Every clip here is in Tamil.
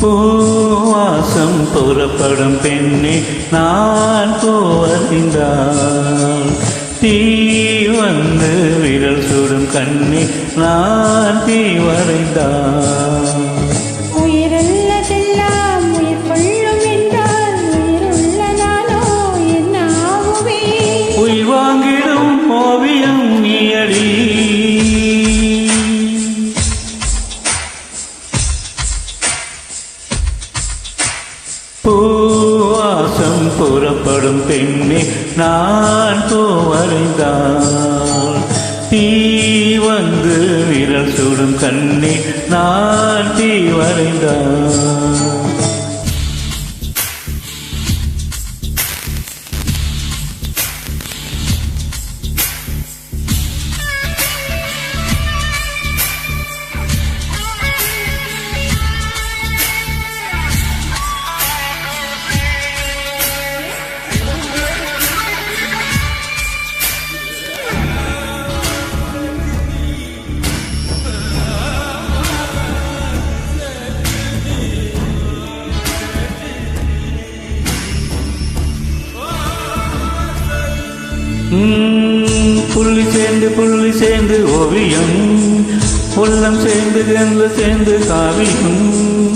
பூவாசம் புறப்படும் பெண்ணே நான் போவறிந்தாள் தீ வந்து விரல் சுடும் கண்ணே நான் தீ வரைந்தாள் புறப்படும் பெண்ணே நான் பூவரைந்தால் தீ வந்து விரல் சுடும் கண்ணே நான் தீ வரைந்தால். புள்ளி சேர்ந்து புள்ளி சேர்ந்து ஓவியம். உள்ளம் சேர்ந்து கந்து சேர்ந்து காவியம்.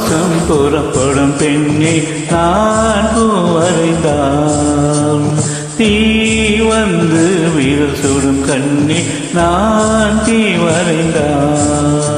பாசம் புறப்படும் பெண்ணே நான் பூவரைந்தால் தீ வந்து விரல் சுடும் கண்ணே நான் தீ வரைந்தால்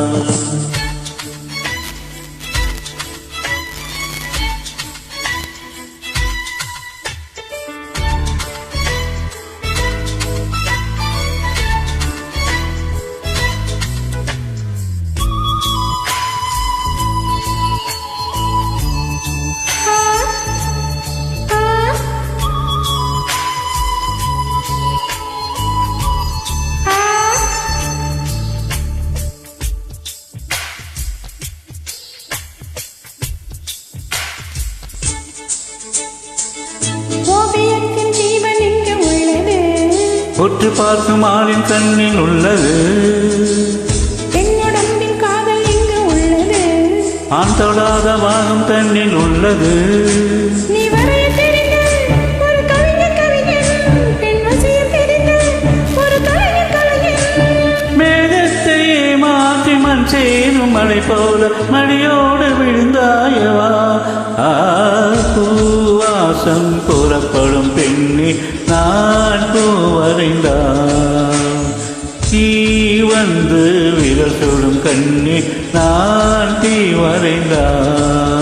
ஒற்று பார்க்கும் ஆளின் கண்ணில் உள்ளது. பெண்ணுடம்பின் காதல் இங்கு உள்ளது. ஆண் தொடாத வாகம் தன்னில் உள்ளது. சேரும் மழை போல மடியோடு விழுந்தாயவா? ஆ, பூவாசம் புறப்படும் கொண்டான் தீ வந்து விரல் சுடும் கண்ணி நான் தீ வரைந்தான்